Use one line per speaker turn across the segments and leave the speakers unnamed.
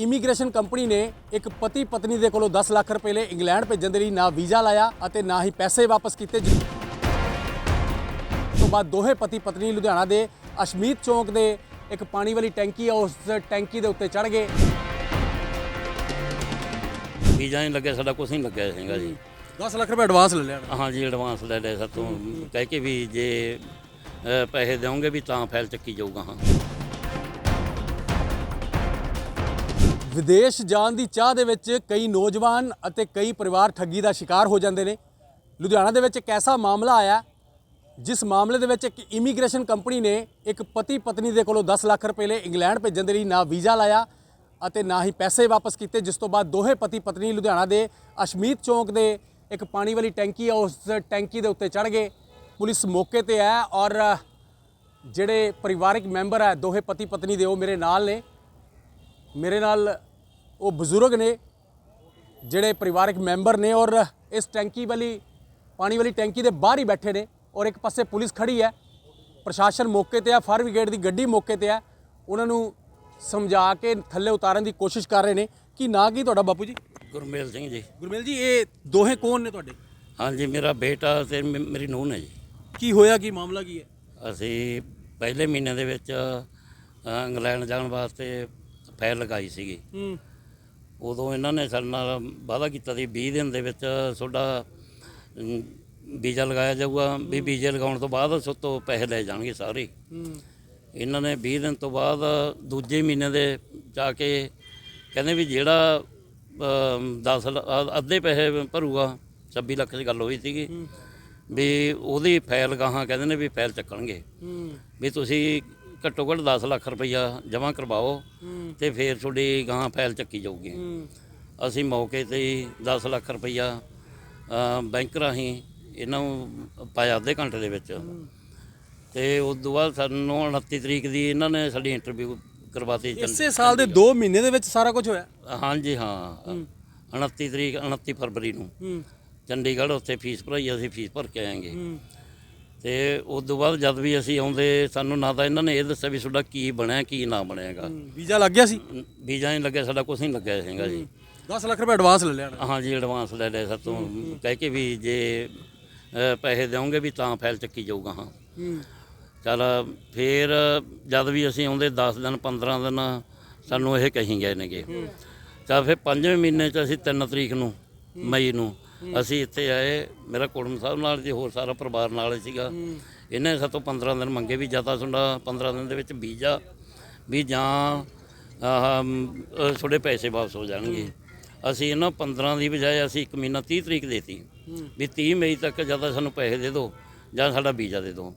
Immigration company ਨੇ ਇੱਕ ਪਤੀ ਪਤਨੀ ਦੇ ਕੋਲੋਂ 10 ਲੱਖ ਰੁਪਏ ਲਈ ਇੰਗਲੈਂਡ ਭੇਜਣ ਦੇ ਲਈ ਨਾ ਵੀਜ਼ਾ ਲਾਇਆ ਅਤੇ ਨਾ ਹੀ ਪੈਸੇ ਵਾਪਸ ਕੀਤੇ ਜਿਸ ਤੋਂ ਬਾਅਦ ਦੋਹੇ ਪਤੀ ਪਤਨੀ ਲੁਧਿਆਣਾ ਦੇ ਅਸ਼ਮੀਤ ਚੌਂਕ ਦੇ ਇੱਕ ਪਾਣੀ ਵਾਲੀ ਟੈਂਕੀ ਆ ਉਸ ਟੈਂਕੀ ਦੇ ਉੱਤੇ ਚੜ ਗਏ।
ਵੀਜ਼ਾ ਨਹੀਂ ਲੱਗਿਆ ਸਾਡਾ ਕੁਝ ਨਹੀਂ ਲੱਗਿਆ ਹੈਗਾ ਜੀ।
10 ਲੱਖ ਰੁਪਏ ਐਡਵਾਂਸ ਲੈ ਲਿਆ
ਹਾਂਜੀ ਐਡਵਾਂਸ ਲੈ ਲਿਆ ਸਾਤੋਂ ਕਹਿ ਕੇ ਵੀ ਜੇ ਪੈਸੇ ਦੇਵੋਗੇ ਵੀ ਤਾਂ ਫਾਈਲ ਚੱਕੀ ਜਾਊਗਾ ਹਾਂ।
ਵਿਦੇਸ਼ ਜਾਣ ਦੀ ਚਾਹ ਦੇ ਵਿੱਚ ਕਈ ਨੌਜਵਾਨ ਅਤੇ ਕਈ ਪਰਿਵਾਰ ਠੱਗੀ ਦਾ ਸ਼ਿਕਾਰ ਹੋ ਜਾਂਦੇ ਨੇ। ਲੁਧਿਆਣਾ ਦੇ ਵਿੱਚ ਇੱਕ ਐਸਾ ਮਾਮਲਾ ਆਇਆ, ਜਿਸ ਮਾਮਲੇ ਦੇ ਵਿੱਚ ਇੱਕ ਇਮੀਗ੍ਰੇਸ਼ਨ ਕੰਪਨੀ ਨੇ ਇੱਕ ਪਤੀ ਪਤਨੀ ਦੇ ਕੋਲੋਂ 10 ਲੱਖ ਰੁਪਏ ਲਈ ਇੰਗਲੈਂਡ ਭੇਜਣ ਦੇ ਲਈ ਨਾ ਵੀਜ਼ਾ ਲਾਇਆ ਅਤੇ ਨਾ ਹੀ ਪੈਸੇ ਵਾਪਸ ਕੀਤੇ, ਜਿਸ ਤੋਂ ਬਾਅਦ ਦੋਹੇ ਪਤੀ ਪਤਨੀ ਲੁਧਿਆਣਾ ਦੇ ਅਸ਼ਮੀਤ ਚੌਂਕ ਦੇ ਇੱਕ ਪਾਣੀ ਵਾਲੀ ਟੈਂਕੀ ਆ, ਉਸ ਟੈਂਕੀ ਦੇ ਉੱਤੇ ਚੜ ਗਏ। ਪੁਲਿਸ ਮੌਕੇ ਤੇ ਹੈ ਔਰ ਜਿਹੜੇ ਪਰਿਵਾਰਕ ਮੈਂਬਰ ਹੈ, ਦੋਹੇ ਪਤੀ ਪਤਨੀ ਦੇ ਉਹ ਮੇਰੇ ਨਾਲ ਨੇ। ਮੇਰੇ ਨਾਲ ਉਹ ਬਜ਼ੁਰਗ ਨੇ ਜਿਹੜੇ ਪਰਿਵਾਰਕ ਮੈਂਬਰ ਨੇ ਔਰ ਇਸ ਟੈਂਕੀ ਵਾਲੀ ਪਾਣੀ ਵਾਲੀ ਟੈਂਕੀ ਦੇ ਬਾਹਰ ਹੀ ਬੈਠੇ ਨੇ ਔਰ ਇੱਕ ਪਾਸੇ ਪੁਲਿਸ ਖੜੀ ਹੈ। ਪ੍ਰਸ਼ਾਸਨ ਮੌਕੇ ਤੇ ਆ ਫਾਇਰ ਬ੍ਰਿਗੇਡ ਦੀ ਗੱਡੀ ਮੌਕੇ ਤੇ ਆ। ਉਹਨਾਂ ਨੂੰ ਸਮਝਾ ਕੇ ਥੱਲੇ ਉਤਾਰਨ ਦੀ ਕੋਸ਼ਿਸ਼ ਕਰ ਰਹੇ ਨੇ। ਕਿ ਨਾ ਕੀ ਤੁਹਾਡਾ ਬਾਪੂ ਜੀ?
ਗੁਰਮੇਲ ਸਿੰਘ ਜੀ।
ਗੁਰਮੇਲ ਜੀ ਇਹ ਦੋਹੇ ਕੌਣ ਨੇ ਤੁਹਾਡੇ?
ਹਾਂਜੀ ਮੇਰਾ ਬੇਟਾ ਤੇ ਮ- ਮੇਰੀ ਨੂੰਹ ਨੇ ਜੀ।
ਕੀ ਹੋਇਆ ਕੀ ਮਾਮਲਾ ਕੀ ਹੈ?
ਅਸੀਂ ਪਹਿਲੇ ਮਹੀਨੇ ਦੇ ਵਿੱਚ ਅ, ਇੰਗਲੈਂਡ ਜਾਣ ਵਾਸਤੇ ਫਾਈਲ ਲਗਾਈ ਸੀਗੀ।
ਹੂੰ।
ਉਦੋਂ ਇਹਨਾਂ ਨੇ ਸਾਡੇ ਨਾਲ ਵਾਅਦਾ ਕੀਤਾ ਸੀ 20 ਦਿਨ ਦੇ ਵਿੱਚ ਤੁਹਾਡਾ ਅਮ, ਵੀਜ਼ਾ ਲਗਾਇਆ ਜਾਊਗਾ। ਵੀ ਵੀਜ਼ੇ ਲਗਾਉਣ ਤੋਂ ਬਾਅਦ ਉਸ ਤੋਂ ਪੈਸੇ ਲੈ ਜਾਣਗੇ ਸਾਰੇ।
ਹੂੰ।
ਇਹਨਾਂ ਨੇ 20 ਦਿਨ ਤੋਂ ਬਾਅਦ ਦੂਜੇ ਮਹੀਨੇ ਦੇ ਜਾ ਕੇ ਕਹਿੰਦੇ ਵੀ ਜਿਹੜਾ 10 ਅੱਧੇ ਪੈਸੇ ਭਰੂਗਾ 26 ਲੱਖ ਦੀ ਗੱਲ ਹੋਈ ਸੀਗੀ। ਵੀ ਉਹਦੀ ਫਾਈਲ ਗਾਹਾਂ ਕਹਿੰਦੇ ਨੇ ਵੀ ਫਾਈਲ ਚੱਕਣਗੇ।
ਹੂੰ।
ਵੀ ਤੁਸੀਂ ਘੱਟੋ ਘੱਟ 10 ਲੱਖ ਰੁਪਈਆ ਜਮ੍ਹਾਂ ਕਰਵਾਓ ਤੇ ਫਿਰ ਤੁਹਾਡੀ ਗਾਹਾਂ ਫਾਈਲ ਚੱਕੀ ਜਾਊਗੀ। ਅਸੀਂ ਮੌਕੇ ਤੇ ਹੀ 10 ਲੱਖ ਰੁਪਈਆ ਬੈਂਕ ਰਾਹੀਂ ਇਹਨਾਂ ਨੂੰ ਪਾਇਆ ਅੱਧੇ ਘੰਟੇ ਦੇ ਵਿੱਚ। ਤੇ ਉਸ ਤੋਂ ਬਾਅਦ ਸਾਨੂੰ 29 ਤਰੀਕ ਦੀ ਇਹਨਾਂ ਨੇ ਸਾਡੀ ਇੰਟਰਵਿਊ ਕਰਵਾਤੀ
ਇਸੇ ਸਾਲ ਦੇ 2 ਮਹੀਨੇ ਦੇ ਵਿੱਚ ਸਾਰਾ ਕੁਝ ਹੋਇਆ?
ਹਾਂਜੀ ਹਾਂ। 29 ਤਰੀਕ 29 ਫਰਵਰੀ ਨੂੰ। ਚੰਡੀਗੜ੍ਹ ਉੱਥੇ ਫੀਸ ਭਰਾਈ ਅਸੀਂ ਫੀਸ ਭਰ ਕੇ ਆਏਂਗੇ। ਤੇ ਉਸ ਤੋਂ ਬਾਅਦ ਜਦ ਵੀ ਅਸੀਂ ਆਉਂਦੇ ਸਾਨੂੰ ਨਾ ਤਾਂ ਇਹਨਾਂ ਨੇ ਇਹ ਦੱਸਿਆ ਵੀ ਤੁਹਾਡਾ ਕੀ ਬਣਿਆ ਕੀ ਨਾ ਬਣਿਆਗਾ।
ਵੀਜ਼ਾ ਲੱਗ ਗਿਆ ਸੀ?
ਵੀਜ਼ਾ ਨਹੀਂ ਲੱਗਿਆ ਸਾਡਾ ਕੁਝ ਨਹੀਂ ਲੱਗਿਆ ਹੈਗਾ ਜੀ।
10 ਲੱਖ ਰੁਪਏ ਐਡਵਾਂਸ ਲੈ ਲਿਆ
ਹਾਂਜੀ ਐਡਵਾਂਸ ਲੈ ਲਿਆ ਸਾਤੋਂ। ਕਹਿ ਕੇ ਵੀ ਜੇ ਪੈਸੇ ਦੇਵੋਗੇ ਵੀ ਤਾਂ ਫਾਈਲ ਚੱਕੀ ਜਾਊਗਾ ਹਾਂ।
ਹੂੰ।
ਚਲ ਫੇਰ ਜਦ ਵੀ ਅਸੀਂ ਆਉਂਦੇ 10 ਦਿਨ 15 ਦਿਨ ਸਾਨੂੰ ਇਹ ਕਹੀ ਗਏ ਨੇਗੇ। ਤਾਂ ਫਿਰ ਪੰਜਵੇਂ ਮਹੀਨੇ ਚ ਅਸੀਂ 3 ਤਰੀਕ ਨੂੰ ਮਈ ਨੂੰ ਅਸੀਂ ਇੱਥੇ ਆਏ ਮੇਰਾ ਕੁੜਮ ਸਾਹਿਬ ਨਾਲ ਜੀ ਹੋਰ ਸਾਰਾ ਪਰਿਵਾਰ ਨਾਲ ਸੀਗਾ। ਇਹਨੇ ਸਾਤੋਂ 15 ਦਿਨ ਮੰਗੇ ਵੀ ਜਾਂ ਤਾਂ ਤੁਹਾਡਾ 15 ਦਿਨ ਦੇ ਵਿੱਚ ਵੀਜ਼ਾ ਵੀ ਜਾਂ ਤੁਹਾਡੇ ਪੈਸੇ ਵਾਪਸ ਹੋ ਜਾਣਗੇ। ਅਸੀਂ ਇਹਨਾਂ 15 ਦੀ ਬਜਾਏ ਅਸੀਂ 1 ਮਹੀਨਾ 30 ਤਰੀਕ ਦੇਤੀ। ਵੀ 30 ਮਈ ਤੱਕ ਜਾਂ ਤਾਂ ਸਾਨੂੰ ਪੈਸੇ ਦੇ ਦਿਓ ਜਾਂ ਸਾਡਾ ਵੀਜ਼ਾ ਦੇ ਦਿਓ।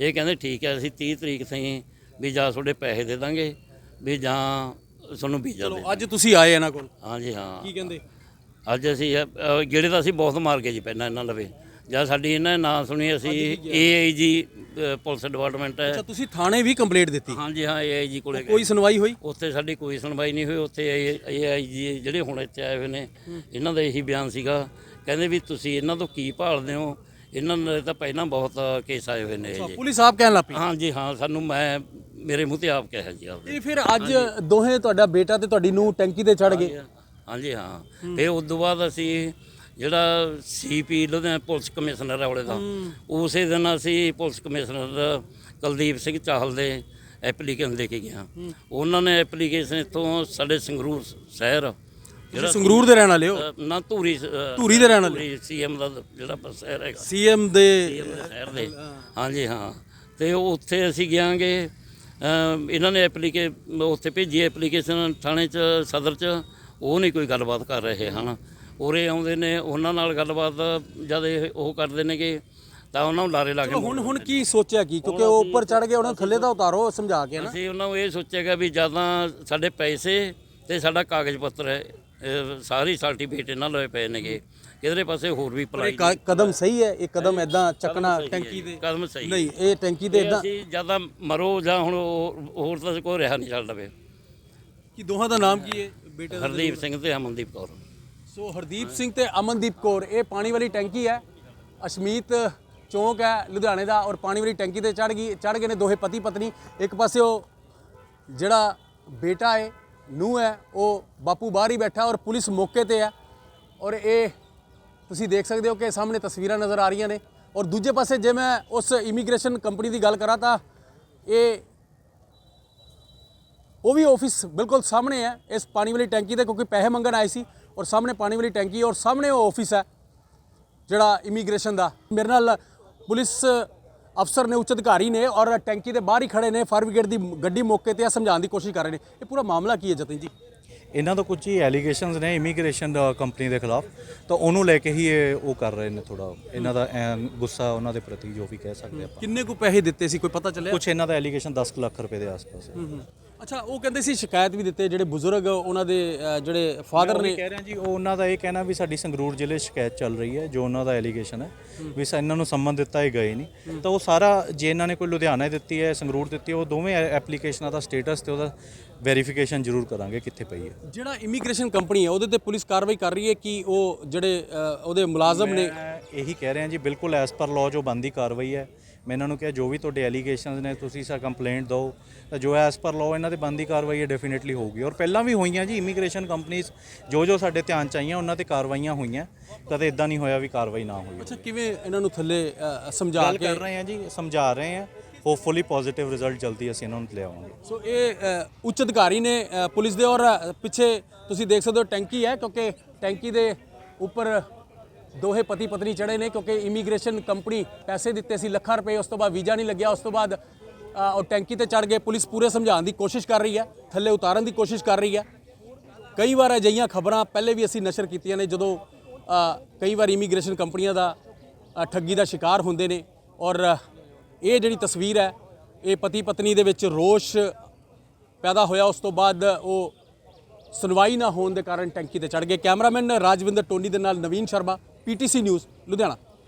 ਇਹ ਕਹਿੰਦੇ ਠੀਕ ਹੈ ਅਸੀਂ 30 ਤਰੀਕ ਤਾਈਂ ਵੀ ਜਾਂ ਤੁਹਾਡੇ ਪੈਸੇ ਦੇ ਦਾਂਗੇ ਵੀ ਜਾਂ ਤੁਹਾਨੂੰ ਵੀਜ਼ਾ ਦੇ
ਅੱਜ ਤੁਸੀਂ ਆਏ ਇਹਨਾਂ ਕੋਲ?
ਹਾਂਜੀ ਹਾਂ।
ਕੀ ਕਹਿੰਦੇ?
ਅੱਜ ਅਸੀਂ ਗੇੜੇ ਤਾਂ ਅਸੀਂ ਬਹੁਤ ਮਾਰ ਗਏ ਜੀ ਪਹਿਲਾਂ ਇਹਨਾਂ ਲਵੇ। ਜਾਂ ਸਾਡੀ ਇਹਨਾਂ ਨੇ ਨਾਂ ਸੁਣੀ ਅਸੀਂ ਏਆਈਜੀ ਪੁਲਿਸ ਡਿਪਾਰਟਮੈਂਟ ਹੈ।
ਅੱਛਾ ਤੁਸੀਂ ਥਾਣੇ ਵੀ ਕੰਪਲੇਂਟ ਦਿੱਤੀ?
ਹਾਂਜੀ ਹਾਂ ਏਆਈਜੀ ਕੋਲੇ ਗਏ
ਕੋਈ ਸੁਣਵਾਈ ਹੋਈ?
ਉੱਥੇ ਸਾਡੀ ਕੋਈ ਸੁਣਵਾਈ ਨਹੀਂ ਹੋਈ ਉੱਥੇ ਏਆਈਜੀ ਜਿਹੜੇ ਹੁਣ ਇੱਥੇ ਆਏ ਹੋਏ ਨੇ ਇਹਨਾਂ ਦਾ ਇਹੀ ਬਿਆਨ ਸੀਗਾ। ਕਹਿੰਦੇ ਵੀ ਤੁਸੀਂ ਇਹਨਾਂ ਤੋਂ ਕੀ ਭਾਲਦੇ ਹੋ? ਇਹਨਾਂ ਨੇ ਤਾਂ ਪਹਿਲਾਂ ਬਹੁਤ ਕੇਸ ਆਏ ਹੋਏ ਨੇ ਇਹ ਜੀ।
ਪੁਲਿਸ ਆਪ ਕਹਿਣ ਲੱਪੀ
ਹਾਂਜੀ ਹਾਂ ਸਾਨੂੰ ਮੈਂ ਮੇਰੇ ਮੂੰਹ ਤੇ ਆਪ ਕਿਹਾ ਜੀ ਆਪਦੇ।
ਇਹ ਫਿਰ ਅੱਜ ਦੋਹੇ ਤੁਹਾਡਾ ਬੇਟਾ ਤੇ ਤੁਹਾਡੀ ਨੂੰ ਟੈਂਕੀ ਤੇ ਚੜ ਗਏ।
ਹਾਂਜੀ ਹਾਂ। ਫਿਰ ਉਸ ਤੋਂ ਬਾਅਦ ਅਸੀਂ ਜਿਹੜਾ ਸੀਪੀ ਲੁਧਿਆਣਾ ਪੁਲਿਸ ਕਮਿਸ਼ਨਰ ਉਹਦੇ ਦਾ ਉਸੇ ਦਿਨ ਅਸੀਂ ਪੁਲਿਸ ਕਮਿਸ਼ਨਰ ਕੁਲਦੀਪ ਸਿੰਘ ਚਾਹਲ ਦੇ ਐਪਲੀਕੇਸ਼ਨ ਦੇ ਕੇ ਗਿਆ ਉਹਨਾਂ ਨੇ ਐਪਲੀਕੇਸ਼ਨ ਇੱਥੋਂ ਸਾਡੇ ਸੰਗਰੂਰ ਸ਼ਹਿਰ
ਤੁਸੀਂ ਸੰਗਰੂਰ ਦੇ ਰਹਿਣ ਵਾਲੇ ਹੋ?
ਨਾ ਧੂਰੀ
ਧੂਰੀ ਦੇ ਰਹਿਣ ਵਾਲੇ
ਸੀਐਮ ਦਾ ਜਿਹੜਾ ਸ਼ਹਿਰ ਹੈਗਾ।
ਸੀਐਮ ਦੇ
ਸ਼ਹਿਰ ਦੇ। ਹਾਂਜੀ ਹਾਂ। ਤੇ ਉੱਥੇ ਅਸੀਂ ਗਿਆਂਗੇ ਇਹਨਾਂ ਨੇ ਐਪਲੀਕੇ ਉੱਥੇ ਭੇਜੀ ਐਪਲੀਕੇਸ਼ਨ ਥਾਣੇ ਚ ਸਦਰ ਚ। ਉਹ ਨਹੀਂ ਕੋਈ ਗੱਲਬਾਤ ਕਰ ਰਹੇ ਹਨ। ਉਰੇ ਆਉਂਦੇ ਨੇ ਉਹਨਾਂ ਨਾਲ ਗੱਲਬਾਤ ਜਦ ਇਹ ਉਹ ਕਰਦੇ ਨੇਗੇ ਤਾਂ ਉਹਨਾਂ ਨੂੰ ਲਾਰੇ ਲਾ ਕੇ
ਹੁਣ ਹੁਣ ਕੀ ਸੋਚਿਆ ਕੀ? ਕਿਉਂਕਿ ਉਹ ਉੱਪਰ ਚੜ ਗਏ ਉਹਨਾਂ ਨੂੰ ਥੱਲੇ ਤਾਂ ਉਤਾਰੋ ਸਮਝਾ ਕੇ ਨਾ।
ਅਸੀਂ ਉਹਨਾਂ ਨੂੰ ਇਹ ਸੋਚਿਆਗਾ ਵੀ ਜ਼ਿਆਦਾ ਸਾਡੇ ਪੈਸੇ ਤੇ ਸਾਡਾ ਕਾਗਜ਼ ਪੱਤਰ ਹੈ ਇਹ ਸਾਰੀ ਸਰਟੀਫਿਕੇਟ ਇਹਨਾਂ ਲਏ ਪਏ ਨੇਗੇ। ਕਿਧਰੇ ਪਾਸੇ ਹੋਰ ਵੀ ਅਪਲਾਈ
ਕਦਮ ਸਹੀ ਹੈ? ਇਹ ਕਦਮ ਐਦਾਂ ਚੱਕਣਾ ਟੈਂਕੀ ਦੇ
ਕਦਮ ਸਹੀ ਹੈ।
ਨਹੀਂ ਇਹ ਟੈਂਕੀ ਤੇ ਐਦਾਂ
ਅਸੀਂ ਜ਼ਿਆਦਾ ਮਰੋ ਜਾਂ ਹੁਣ ਹੋਰ ਹੋਰ ਤਾਂ ਕੋਈ ਰਿਹਾ ਨਹੀਂ ਚੱਲਦਾ ਵੇ
ਕੀ ਦੋਹਾਂ ਦਾ ਨਾਮ ਕੀ ਹੈ? ਬੇਟੇ ਦਾ
ਹਰਦੀਪ ਸਿੰਘ ਤੇ ਅਮਨਦੀਪ ਕੌਰ।
ਸੋ ਹਰਦੀਪ ਸਿੰਘ ਤੇ ਅਮਨਦੀਪ ਕੌਰ ਇਹ ਪਾਣੀ ਵਾਲੀ ਟੈਂਕੀ ਹੈ। ਅਸ਼ਮੀਤ ਚੌਂਕ ਹੈ ਲੁਧਿਆਣੇ ਦਾ ਔਰ ਪਾਣੀ ਵਾਲੀ ਟੈਂਕੀ ਤੇ ਚੜ ਗਈ ਚੜ ਗਏ ਨੇ ਦੋਹੇ ਪਤੀ ਪਤਨੀ। ਇੱਕ ਪਾਸੇ ਉਹ ਜਿਹੜਾ ਬੇਟਾ ਹੈ ਨੂੰ ਹੈ ਉਹ ਬਾਪੂ ਬਾਹਰ ਹੀ ਬੈਠਾ ਔਰ ਪੁਲਿਸ ਮੌਕੇ ਤੇ ਹੈ। ਔਰ ਇਹ ਤੁਸੀਂ ਦੇਖ ਸਕਦੇ ਹੋ ਕਿ ਸਾਹਮਣੇ ਤਸਵੀਰਾਂ ਨਜ਼ਰ ਆ ਰਹੀਆਂ ਨੇ। ਔਰ ਦੂਜੇ ਪਾਸੇ ਜੇ ਮੈਂ ਉਸ ਇਮੀਗ੍ਰੇਸ਼ਨ ਕੰਪਨੀ ਦੀ ਗੱਲ ਕਰਾਂ ਤਾਂ ਇਹ ਉਹ ਵੀ ਆਫਿਸ ਬਿਲਕੁਲ ਸਾਹਮਣੇ ਹੈ। ਇਸ ਪਾਣੀ ਵਾਲੀ ਟੈਂਕੀ ਦੇ ਕਿਉਂਕਿ ਪੈਸੇ ਮੰਗਣ ਆਏ ਸੀ ਔਰ ਸਾਹਮਣੇ ਪਾਣੀ ਵਾਲੀ ਟੈਂਕੀ ਔਰ ਸਾਹਮਣੇ ਉਹ ਆਫਿਸ ਹੈ ਜਿਹੜਾ ਇਮੀਗ੍ਰੇਸ਼ਨ ਦਾ। ਮੇਰੇ ਨਾਲ ਪੁਲਿਸ ਅਫਸਰ ਨੇ ਉੱਚ ਅਧਿਕਾਰੀ ਨੇ ਔਰ ਟੈਂਕੀ ਦੇ ਬਾਹਰ ਹੀ ਖੜੇ ਨੇ ਫਾਇਰ ਬ੍ਰਿਗੇਡ ਦੀ ਗੱਡੀ ਮੌਕੇ ਤੇ ਆ ਸਮਝਾਉਣ ਦੀ ਕੋਸ਼ਿਸ਼ ਕਰ ਰਹੇ ਨੇ। ਇਹ ਪੂਰਾ ਮਾਮਲਾ ਕੀ ਹੈ ਜਤਨ ਜੀ?
ਇਹਨਾਂ ਦਾ ਕੁਝ ਹੀ ਐਲੀਗੇਸ਼ਨਸ ਨੇ ਇਮੀਗ੍ਰੇਸ਼ਨ ਕੰਪਨੀ ਦੇ ਖਿਲਾਫ। ਤਾਂ ਉਹਨੂੰ ਲੈ ਕੇ ਹੀ ਇਹ ਉਹ ਕਰ ਰਹੇ ਨੇ ਥੋੜਾ ਇਹਨਾਂ ਦਾ ਗੁੱਸਾ ਉਹਨਾਂ ਦੇ ਪ੍ਰਤੀ ਜੋ ਵੀ ਕਹਿ ਸਕਦੇ ਆਪਾਂ।
ਕਿੰਨੇ ਕੁ ਪੈਸੇ ਦਿੱਤੇ ਸੀ? ਕੋਈ ਪਤਾ ਚੱਲਿਆ?
ਕੁਝ ਇਹਨਾਂ ਦਾ ਐਲੀਗੇਸ਼ਨ 10 ਕੁ ਲੱਖ ਰੁਪਏ ਦੇ ਆਸ-ਪਾਸ ਹੈ।
ਅੱਛਾ ਉਹ ਕਹਿੰਦੇ ਸੀ ਸ਼ਿਕਾਇਤ ਵੀ ਦਿੱਤੇ ਜਿਹੜੇ ਬਜ਼ੁਰਗ ਉਹਨਾਂ ਦੇ ਅ, ਜਿਹੜੇ ਫਾਦਰ ਨੇ।
ਕਹਿ ਰਿਹਾ ਜੀ ਉਹ ਉਹਨਾਂ ਦਾ ਇਹ ਕਹਿਣਾ ਵੀ ਸਾਡੀ ਸੰਗਰੂਰ ਜ਼ਿਲ੍ਹੇ 'ਚ ਸ਼ਿਕਾਇਤ ਚੱਲ ਰਹੀ ਹੈ ਜੋ ਉਹਨਾਂ ਦਾ ਐਲੀਗੇਸ਼ਨ ਹੈ ਵੀ ਸਾ ਇਹਨਾਂ ਨੂੰ ਸੰਮਨ ਦਿੱਤਾ ਹੀ ਗਏ ਨਹੀਂ। ਤਾਂ ਉਹ ਸਾਰਾ ਜੇ ਇਹਨਾਂ ਨੇ ਕੋਈ ਲੁਧਿਆਣਾ ਦਿੱਤੀ ਹੈ ਸੰਗਰੂਰ ਦਿੱਤੀ ਹੈ ਉਹ ਦੋਵੇਂ ਐਪਲੀਕੇਸ਼ਨਾਂ ਦਾ ਸਟੇਟਸ ਤੇ ਉਹਦਾ ਵੈਰੀਫਿਕੇਸ਼ਨ ਜ਼ਰੂਰ ਕਰਾਂਗੇ ਕਿੱਥੇ ਪਈ ਹੈ।
ਜਿਹੜਾ ਇਮੀਗ੍ਰੇਸ਼ਨ ਕੰਪਨੀ ਹੈ ਉਹਦੇ ਤੇ ਪੁਲਿਸ ਕਾਰਵਾਈ ਕਰ ਰਹੀ ਹੈ ਕਿ ਉਹ ਜਿਹੜੇ ਅ, ਉਹਦੇ ਮੁਲਾਜ਼ਮ ਨੇ?
ਮੈਂ ਇਹੀ ਕਹਿ ਰਿਹਾ ਜੀ ਬਿਲਕੁਲ ਐਸ ਪਰ ਲਾਅ ਜੋ ਬੰਦੀ ਕਾਰਵਾਈ ਹੈ ਮੈਂ ਇਹਨਾਂ ਨੂੰ ਕਿਹਾ ਜੋ ਵੀ ਤੁਹਾਡੇ ਐਲੀਗੇਸ਼ਨਸ ਨੇ ਤੁਸੀਂ ਸਾ ਕੰਪਲੇਂਟ ਦਿਓ। ਤਾਂ ਜੋ ਐਸ ਪਰ ਲਾਅ ਇਹਨਾਂ ਦੇ ਬੰਦੀ ਕਾਰਵਾਈ ਹੈ ਡੈਫੀਨਿਟਲੀ ਹੋਊਗੀ। ਔਰ ਪਹਿਲਾਂ ਵੀ ਹੋਈਆਂ ਜੀ ਇਮੀਗ੍ਰੇਸ਼ਨ ਕੰਪਨੀਆਂ ਜੋ ਜੋ ਸਾਡੇ ਧਿਆਨ ਚ ਆਈਆਂ ਉਹਨਾਂ ਤੇ ਕਾਰਵਾਈਆਂ ਹੋਈਆਂ। ਕਦੇ ਇਦਾਂ ਨਹੀਂ ਹੋਇਆ ਵੀ ਕਾਰਵਾਈ ਨਾ ਹੋਈ
ਅੱਛਾ ਕਿਵੇਂ ਇਹਨਾਂ ਨੂੰ ਥੱਲੇ ਸਮਝਾ
ਗੱਲ
ਕੇ
ਕਰ ਰਹੇ ਹਾਂ ਜੀ ਸਮਝਾ ਰਹੇ ਹਾਂ। ਹੋਪਫੁਲੀ ਪੋਜ਼ਿਟਿਵ ਰਿਜ਼ਲਟ ਜਲਦੀ ਅਸੀਂ ਇਹਨਾਂ ਨੂੰ ਲਿਆਵਾਂਗੇ।
ਸੋ ਇਹ ਉੱਚ ਅਧਿਕਾਰੀ ਨੇ ਪੁਲਿਸ ਦੇ ਔਰ ਪਿੱਛੇ ਤੁਸੀਂ ਦੇਖ ਸਕਦੇ ਹੋ ਟੈਂਕੀ ਹੈ ਕਿਉਂਕਿ ਟੈਂਕੀ ਦੇ ਉੱਪਰ ਦੋਹੇ ਪਤੀ ਪਤਨੀ ਚੜੇ ਨੇ ਕਿਉਂਕਿ ਇਮੀਗ੍ਰੇਸ਼ਨ ਕੰਪਨੀ ਪੈਸੇ ਦਿੱਤੇ ਸੀ, ਲੱਖਾਂ ਰੁਪਏ, ਉਸ ਤੋਂ ਬਾਅਦ ਵੀਜ਼ਾ ਨਹੀਂ ਲੱਗਿਆ, ਉਸ ਤੋਂ ਬਾਅਦ ਉਹ ਟੈਂਕੀ ਤੇ ਚੜ ਗਏ। ਪੁਲਿਸ ਪੂਰੇ ਸਮਝਾਉਣ ਦੀ ਕੋਸ਼ਿਸ਼ ਕਰ ਰਹੀ ਹੈ, ਥੱਲੇ ਉਤਾਰਨ ਦੀ ਕੋਸ਼ਿਸ਼ ਕਰ ਰਹੀ ਹੈ। ਕਈ ਵਾਰ ਅਜਿਹੀਆਂ ਖਬਰਾਂ ਪਹਿਲੇ ਵੀ ਅਸੀਂ ਨਸ਼ਰ ਕੀਤੀਆਂ ਨੇ, ਜਦੋਂ ਕਈ ਵਾਰ ਇਮੀਗ੍ਰੇਸ਼ਨ ਕੰਪਨੀਆਂ ਦਾ ਠੱਗੀ ਦਾ ਸ਼ਿਕਾਰ ਹੁੰਦੇ ਨੇ। ਔਰ, ਇਹ ਜਿਹੜੀ ਤਸਵੀਰ ਹੈ, ਇਹ ਪਤੀ ਪਤਨੀ ਦੇ ਵਿੱਚ ਰੋਸ਼ ਪੈਦਾ ਹੋਇਆ। ਉਸ ਤੋਂ ਬਾਅਦ ਉਹ ਸੁਣਵਾਈ ਨਾ ਹੋਣ ਦੇ ਕਾਰਨ ਟੈਂਕੀ ਤੇ ਚੜ ਗਏ। ਕੈਮਰਾਮੈਨ ਰਾਜਵਿੰਦਰ ਟੋਨੀ ਦੇ ਨਾਲ ਨਵੀਨ ਸ਼ਰਮਾ। PTC news Ludhiana